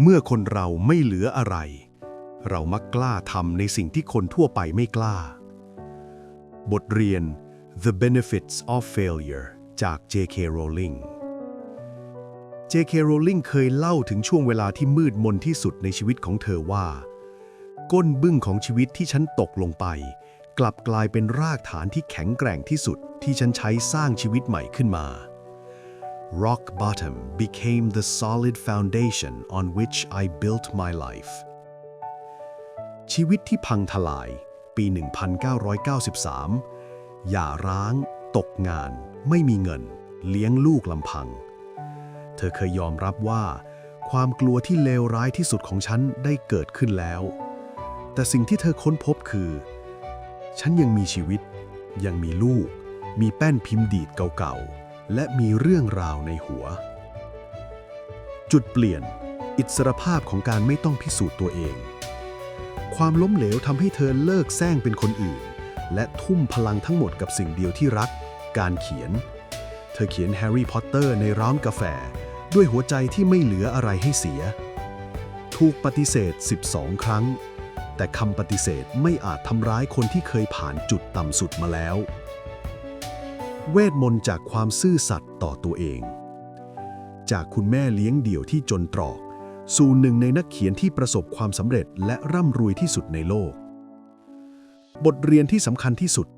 เมื่อคนเราไม่เหลืออะไร เรามักกล้าทำในสิ่งที่คนทั่วไปไม่กล้า บทเรียน The Benefits of Failure จาก J.K. Rowling J.K. Rowling เคยเล่าถึงช่วงเวลาที่มืดมนที่สุดในชีวิตของเธอว่า ก้นบึ้งของชีวิตที่ฉันตกลงไป กลับกลายเป็นรากฐานที่แข็งแกร่งที่สุดที่ฉันใช้สร้างชีวิตใหม่ขึ้นมา Rock bottom became the solid foundation on which I built my life ชีวิตที่พังทลาย ปี 1993 หย่าร้าง ตกงาน ไม่มีเงิน เลี้ยงลูกลำพัง เธอเคยยอมรับว่า ความกลัวที่เลวร้ายที่สุดของฉันได้เกิดขึ้นแล้ว แต่สิ่งที่เธอค้นพบคือ ฉันยังมีชีวิต ยังมีลูก มีแป้นพิมพ์ดีดเก่าๆ และมีเรื่องราวในหัว จุดเปลี่ยน อิสรภาพของการไม่ต้องพิสูจน์ตัวเอง ความล้มเหลวทำให้เธอเลิกแซงเป็นคนอื่น และทุ่มพลังทั้งหมดกับสิ่งเดียวที่รัก การเขียน เธอเขียนแฮร์รี่พอตเตอร์ในร้านกาแฟ ด้วยหัวใจที่ไม่เหลืออะไรให้เสีย ถูกปฏิเสธ 12 ครั้ง แต่คำปฏิเสธไม่อาจทำร้ายคนที่เคยผ่านจุดต่ำสุดมาแล้ว เวทมนต์จากความซื่อสัตย์ต่อตัวเอง จากคุณแม่เลี้ยงเดี่ยวที่จนตรอก สู่หนึ่งในนักเขียนที่ประสบความสำเร็จและร่ำรวยที่สุดในโลก บทเรียนที่สำคัญที่สุด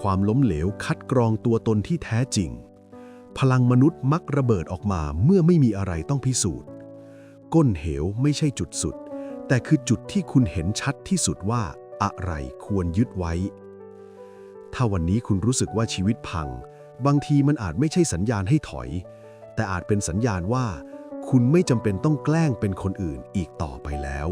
ความล้มเหลวคัดกรองตัวตนที่แท้จริง พลังมนุษย์มักระเบิดออกมาเมื่อไม่มีอะไรต้องพิสูจน์ ก้นเหวไม่ใช่จุดสุด แต่คือจุดที่คุณเห็นชัดที่สุดว่าอะไรควรยึดไว้ ถ้าวันนี้คุณรู้สึกว่าชีวิตพัง บางทีมันอาจไม่ใช่สัญญาณให้ถอย แต่อาจเป็นสัญญาณว่า คุณไม่จำเป็นต้องแกล้งเป็นคนอื่นอีกต่อไปแล้ว